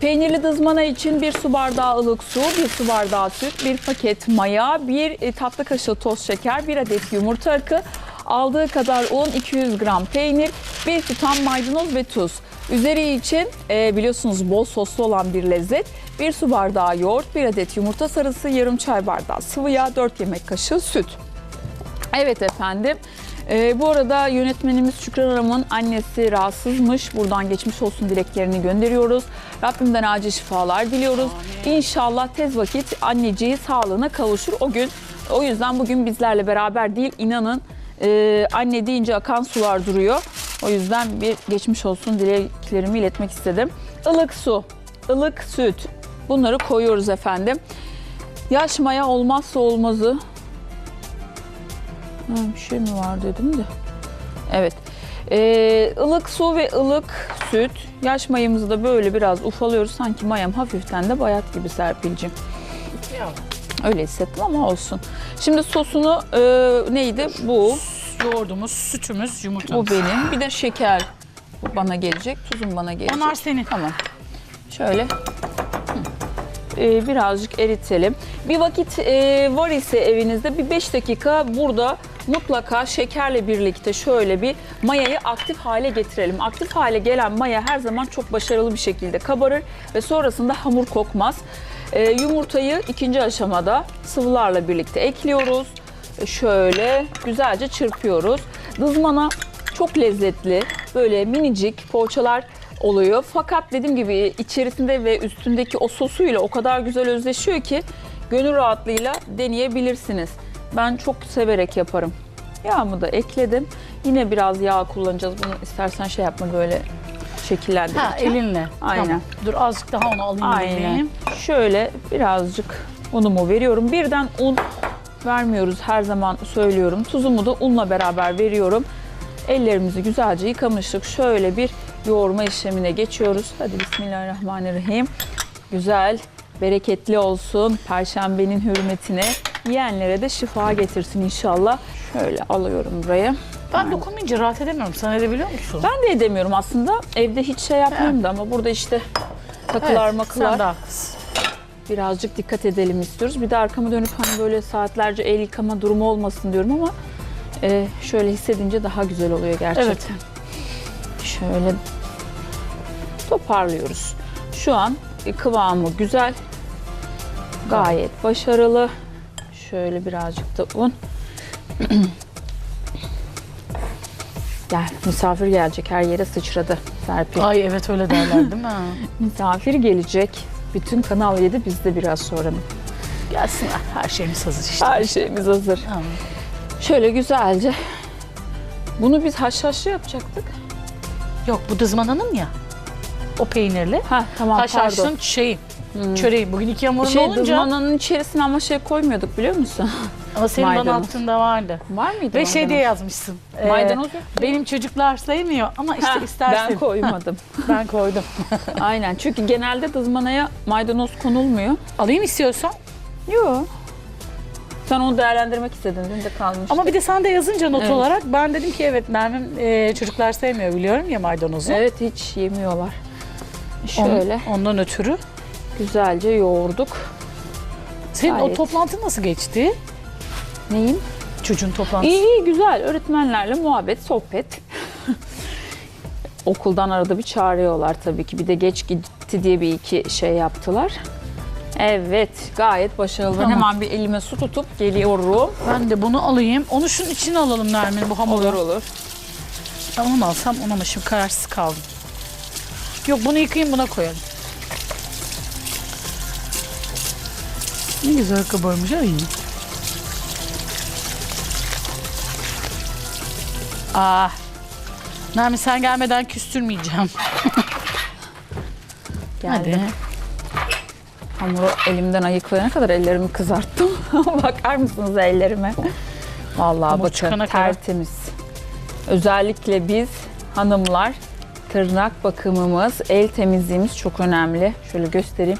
Peynirli dızmana için bir su bardağı ılık su, bir su bardağı süt, bir paket maya, bir e, tatlı kaşığı toz şeker, bir adet yumurta akı, aldığı kadar un, 200 gram peynir, bir tutam maydanoz ve tuz. Üzeri için e, biliyorsunuz bol soslu olan bir lezzet. Bir su bardağı yoğurt, bir adet yumurta sarısı, yarım çay bardağı sıvı yağ, 4 yemek kaşığı süt. Evet efendim. Ee, bu arada yönetmenimiz Şükran Hanım'ın annesi rahatsızmış. Buradan geçmiş olsun dileklerini gönderiyoruz. Rabbimden acil şifalar diliyoruz. İnşallah tez vakit anneciği sağlığına kavuşur o gün. O yüzden bugün bizlerle beraber değil inanın e, anne deyince akan sular duruyor. O yüzden bir geçmiş olsun dileklerimi iletmek istedim. Ilık su, ılık süt bunları koyuyoruz efendim. Yaş maya olmazsa olmazı Ha, bir şey mi var dedim de. Evet. Ee, ılık su ve ılık süt. Yaş mayamızı da böyle biraz ufalıyoruz. Sanki mayam hafiften de bayat gibi Serpil'cim. Öyle hissettim ama olsun. Şimdi sosunu e, neydi? Bu. Yoğurdumuz, sütümüz, yumurtamız. Bu benim. Bir de şeker bu bana gelecek. Tuzum bana gelecek. Onlar senin. Tamam. Şöyle. Ee, birazcık eritelim. Bir vakit e, var ise evinizde bir 5 dakika burada mutlaka şekerle birlikte şöyle bir mayayı aktif hale getirelim. Aktif hale gelen maya her zaman çok başarılı bir şekilde kabarır ve sonrasında hamur kokmaz. Ee, yumurtayı ikinci aşamada sıvılarla birlikte ekliyoruz. E, Şöyle güzelce çırpıyoruz. Dızmana çok lezzetli, böyle minicik poğaçalar oluyor. Fakat dediğim gibi içerisinde ve üstündeki o sosuyla o kadar güzel özleşiyor ki gönül rahatlığıyla deneyebilirsiniz. Ben çok severek yaparım. Yağımı da ekledim. Yine biraz yağ kullanacağız. Bunu istersen şey yapma böyle şekillendirirken. Ha elinle. Aynen. Tamam. Dur azıcık daha onu alayım. Aynen. bebeğim. Şöyle birazcık unumu veriyorum. Birden un vermiyoruz her zaman söylüyorum. Tuzumu da unla beraber veriyorum. Ellerimizi güzelce yıkamıştık. Şöyle bir yoğurma işlemine geçiyoruz. Hadi Bismillahirrahmanirrahim. Güzel, bereketli olsun. Perşembenin hürmetine. Yiyenlere de şifa getirsin inşallah. Şöyle alıyorum buraya. Ben dokunmayınca rahat edemiyorum. Sen edebiliyor musun? Ben de edemiyorum aslında. Evde hiç şey yapmıyorum da ama burada işte takılar makılar. Sen de haklısın. birazcık dikkat edelim istiyoruz. Bir de arkama dönüp hani böyle saatlerce el yıkama durumu olmasın diyorum ama e, şöyle hissedince daha güzel oluyor gerçekten. Şöyle toparlıyoruz. Şu an kıvamı güzel. Gayet başarılı. Şöyle birazcık da un. Gel misafir gelecek her yere sıçradı Serpil. Ay evet öyle derler değil mi? Misafir gelecek. Bütün Kanal 7 bizde biraz sonra. Gelsinler. Her şeyimiz hazır işte. Her şeyimiz hazır. Tamam. Şöyle güzelce. Bunu biz haşhaşlı yapacaktık. Yok bu dızmananın ya. O peynirli. Ha tamam pardon. Haşhaşlının şeyi. Çöreği. Bugün iki hamurun Şey olunca. dızmananın içerisine ama şey koymuyorduk biliyor musun? Ama senin bana Maydanoz. attığında vardı. Var mıydı? Ve şey maydanoz? diye yazmışsın. e, Maydanoz yok. Benim çocuklar sevmiyor ama işte Ha, istersen. Ben koymadım. ben koydum. Aynen çünkü genelde dızmanaya maydanoz konulmuyor. Alayım istiyorsan. Yok. Sen onu değerlendirmek istedin dün de kalmış. Ama bir de sen de yazınca not Evet. olarak ben dedim ki evet Nermin e, çocuklar sevmiyor biliyorum ya maydanozu. Evet hiç yemiyorlar. On- Şöyle ondan ötürü. Güzelce yoğurduk. Senin o Gayet. toplantı nasıl geçti? Neyin? Çocuğun toplantısı. İyi iyi güzel. Öğretmenlerle muhabbet, sohbet. Okuldan arada bir çağırıyorlar tabii ki. Bir de geç gitti diye bir iki şey yaptılar. Evet, gayet başarılı. Tamam. Hemen bir elime su tutup geliyorum. Ben de bunu alayım. Onu şunun içine alalım Nermin bu hamuru. Olur olur. Ben onu alsam ona mı şimdi kararsız kaldım. Yok bunu yıkayayım buna koyalım. Ne güzel kabarmış. Ay. Ah. Nermin sen gelmeden küstürmeyeceğim. Geldim. Hadi. Hamuru elimden ayıklayana kadar ellerimi kızarttım. Bakar mısınız ellerime? Vallahi Hamur bakın çıkana kadar. tertemiz. Özellikle biz hanımlar tırnak bakımımız, el temizliğimiz çok önemli. Şöyle göstereyim.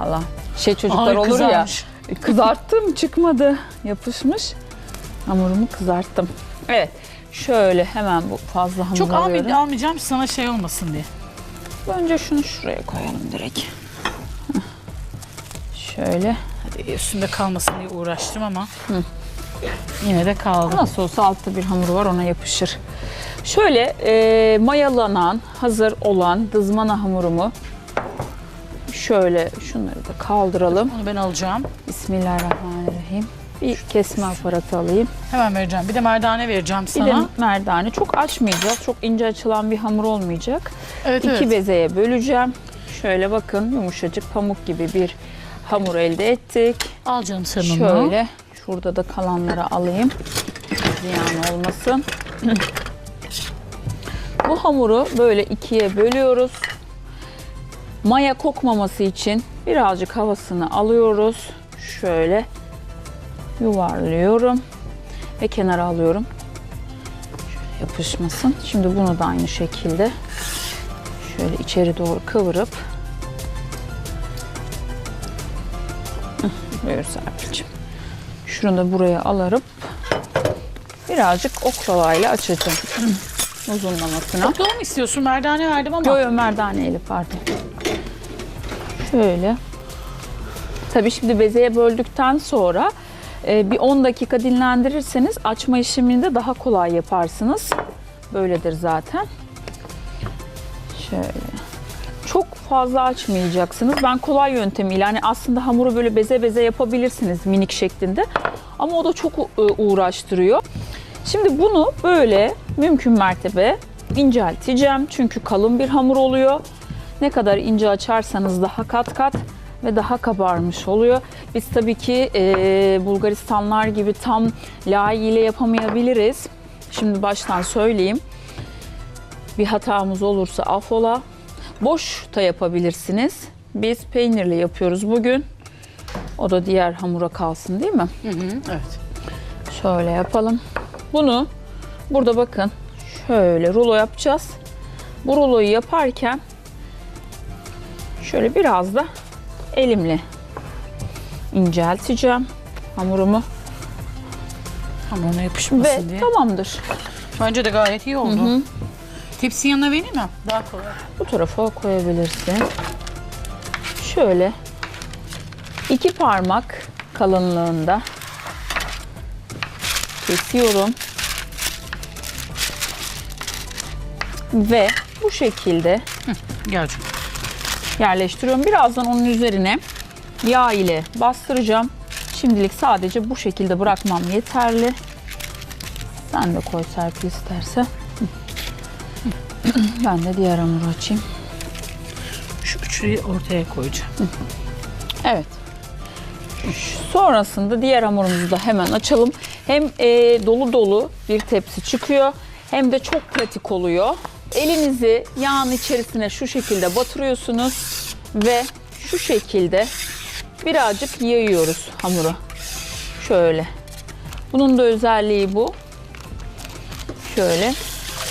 Allah. Şey çocuklar Ay, olur kızarmış. ya. Kızarttım çıkmadı. Yapışmış. Hamurumu kızarttım. Evet. Şöyle hemen bu fazla hamur Çok alıyorum. almay- almayacağım sana şey olmasın diye. Önce şunu şuraya koyalım direkt. Heh. Şöyle. Hadi üstünde kalmasın diye uğraştım ama yine de kaldı. Nasıl olsa altta bir hamur var ona yapışır. Şöyle e, mayalanan, hazır olan dızmana hamurumu şöyle şunları da kaldıralım. Onu ben alacağım. Bismillahirrahmanirrahim. Bir kesme aparatı alayım. Hemen vereceğim. Bir de merdane vereceğim Bir sana. de merdane. Çok açmayacağız. Çok ince açılan bir hamur olmayacak. evet, İki evet. bezeye böleceğim. Şöyle bakın yumuşacık pamuk gibi bir hamur elde ettik. Al canım sen onu. Şöyle şurada da kalanları alayım. Ziyan olmasın. Bu hamuru böyle ikiye bölüyoruz. Maya kokmaması için birazcık havasını alıyoruz. Şöyle yuvarlıyorum ve kenara alıyorum. Şöyle yapışmasın. Şimdi bunu da aynı şekilde şöyle içeri doğru kıvırıp Buyur Serpil'ciğim. Şunu da buraya alarıp birazcık oklavayla açacağım. Uzunlamasına. Oklava mı istiyorsun? Merdane verdim ama. Yo yo merdaneyle pardon. Şöyle. Tabii şimdi bezeye böldükten sonra e, bir 10 dakika dinlendirirseniz açma işlemini de daha kolay yaparsınız. Böyledir zaten. Şöyle. Çok fazla açmayacaksınız. Ben kolay yöntemiyle hani aslında hamuru böyle beze beze yapabilirsiniz minik şeklinde. Ama o da çok e, uğraştırıyor. Şimdi bunu böyle mümkün mertebe incelteceğim. Çünkü kalın bir hamur oluyor. Ne kadar ince açarsanız daha kat kat ve daha kabarmış oluyor. Biz tabii ki e, Bulgaristanlar gibi tam layığıyla yapamayabiliriz. Şimdi baştan söyleyeyim. Bir hatamız olursa affola. Boş da yapabilirsiniz. Biz peynirli yapıyoruz bugün. O da diğer hamura kalsın değil mi? Hı hı, evet. Şöyle yapalım. Bunu burada bakın şöyle rulo yapacağız. Bu ruloyu yaparken şöyle biraz da elimle incelteceğim hamurumu Hamuruna yapışmasın ve diye. tamamdır. Bence de gayet iyi oldu. Tepsinin yanına vereyim mi? Daha kolay. Bu tarafa koyabilirsin. Şöyle iki parmak kalınlığında kesiyorum. Ve bu şekilde Gel canım. Yerleştiriyorum. Birazdan onun üzerine yağ ile bastıracağım. Şimdilik sadece bu şekilde bırakmam yeterli. Sen de koy Serpil isterse. Ben de diğer hamuru açayım. Şu üçlüyü ortaya koyacağım. Evet. Sonrasında diğer hamurumuzu da hemen açalım. Hem e, dolu dolu bir tepsi çıkıyor hem de çok pratik oluyor. Elinizi yağın içerisine şu şekilde batırıyorsunuz ve şu şekilde birazcık yayıyoruz hamuru. Şöyle. Bunun da özelliği bu. Şöyle.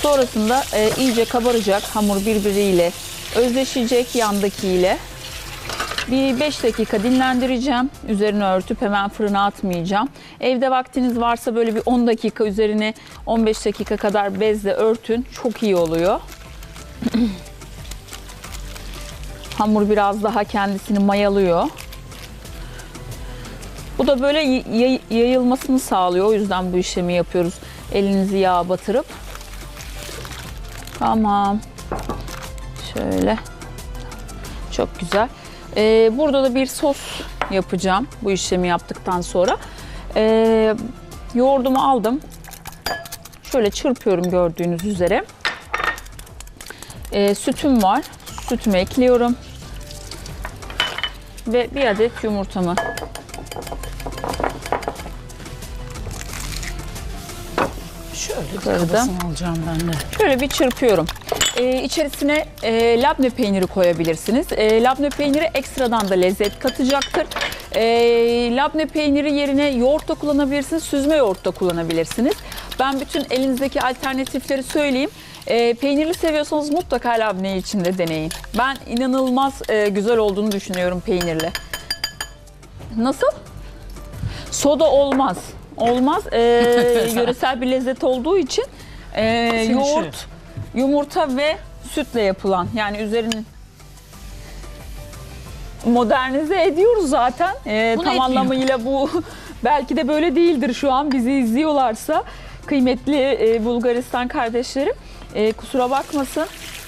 Sonrasında e, iyice kabaracak hamur birbiriyle özleşecek yandakiyle. Bir 5 dakika dinlendireceğim. Üzerine örtüp hemen fırına atmayacağım. Evde vaktiniz varsa böyle bir 10 dakika üzerine 15 dakika kadar bezle örtün. Çok iyi oluyor. Hamur biraz daha kendisini mayalıyor. Bu da böyle yayılmasını sağlıyor. O yüzden bu işlemi yapıyoruz. Elinizi yağa batırıp. Tamam. Şöyle. Çok güzel. Ee, burada da bir sos yapacağım bu işlemi yaptıktan sonra. Ee, yoğurdumu aldım. Şöyle çırpıyorum gördüğünüz üzere. Ee, sütüm var. Sütümü ekliyorum. Ve bir adet yumurtamı Şöyle bir Kırdım. kabasını alacağım ben de. Şöyle bir çırpıyorum. Ee, içerisine e, labne peyniri koyabilirsiniz. E, labne peyniri ekstradan da lezzet katacaktır. E, labne peyniri yerine yoğurt da kullanabilirsiniz, süzme yoğurt da kullanabilirsiniz. Ben bütün elinizdeki alternatifleri söyleyeyim. E, peynirli seviyorsanız mutlaka labneyi içinde deneyin. Ben inanılmaz e, güzel olduğunu düşünüyorum peynirli. Nasıl? Soda olmaz. Olmaz. E, yöresel bir lezzet olduğu için e, yoğurt, yumurta ve sütle yapılan yani üzerinin modernize ediyoruz zaten. Ee, tam etmiyor. anlamıyla bu belki de böyle değildir şu an bizi izliyorlarsa kıymetli e, Bulgaristan kardeşlerim e, kusura bakmasın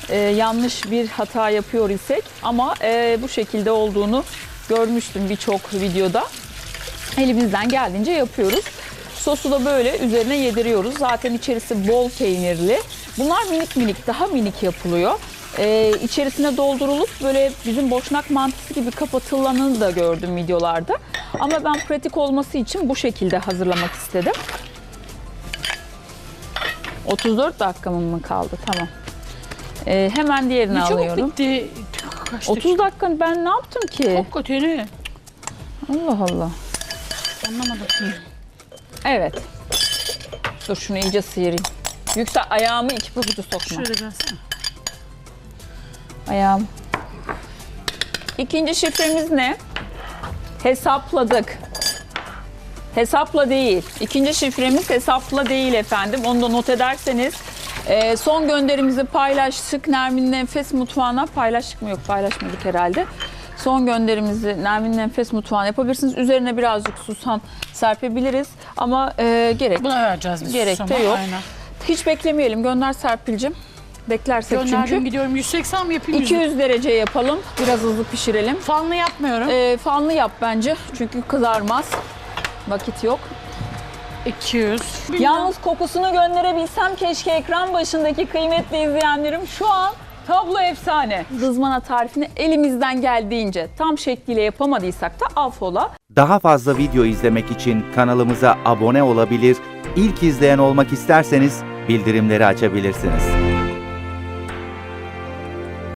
e, yanlış bir hata yapıyor isek ama e, bu şekilde olduğunu görmüştüm birçok videoda. Elimizden geldiğince yapıyoruz. Sosu da böyle üzerine yediriyoruz. Zaten içerisi bol peynirli. Bunlar minik minik, daha minik yapılıyor. Ee, içerisine doldurulup böyle bizim boşnak mantısı gibi kapatılanını da gördüm videolarda. Ama ben pratik olması için bu şekilde hazırlamak istedim. 34 dakikamın mı kaldı? Tamam. Ee, hemen diğerini Ne çabuk alıyorum. bitti. Kaç 30 dakika ben ne yaptım ki? Hakikaten Allah Allah. Anlamadım. Evet. Dur şunu iyice sıyırayım. Yüksel ayağımı iki pabucu sokma. Şöyle gelsene. Ayağım. İkinci şifremiz ne? Hesapladık. Hesapla değil. İkinci şifremiz hesapla değil efendim. Onu da not ederseniz. Ee, son gönderimizi paylaştık. Nermin Nefes Mutfağı'na paylaştık mı? Yok paylaşmadık herhalde. Son gönderimizi Nermin Nefes Mutfağı'na yapabilirsiniz. Üzerine birazcık susam serpebiliriz. Ama e, gerek Buna vereceğiz biz Gerek de susama, yok. Aynen. hiç beklemeyelim. Gönder Serpil'cim. Beklersek Gönderdim çünkü. gidiyorum 180 mi yapayım 200. 200 derece yapalım. Biraz hızlı pişirelim. Fanlı yapmıyorum. Ee, fanlı yap bence. Çünkü kızarmaz. Vakit yok. 200. Yalnız kokusunu gönderebilsem keşke ekran başındaki kıymetli izleyenlerim şu an tablo efsane. Hızmana tarifini elimizden geldiğince tam şekliyle yapamadıysak da affola. Daha fazla video izlemek için kanalımıza abone olabilir, ilk izleyen olmak isterseniz bildirimleri açabilirsiniz.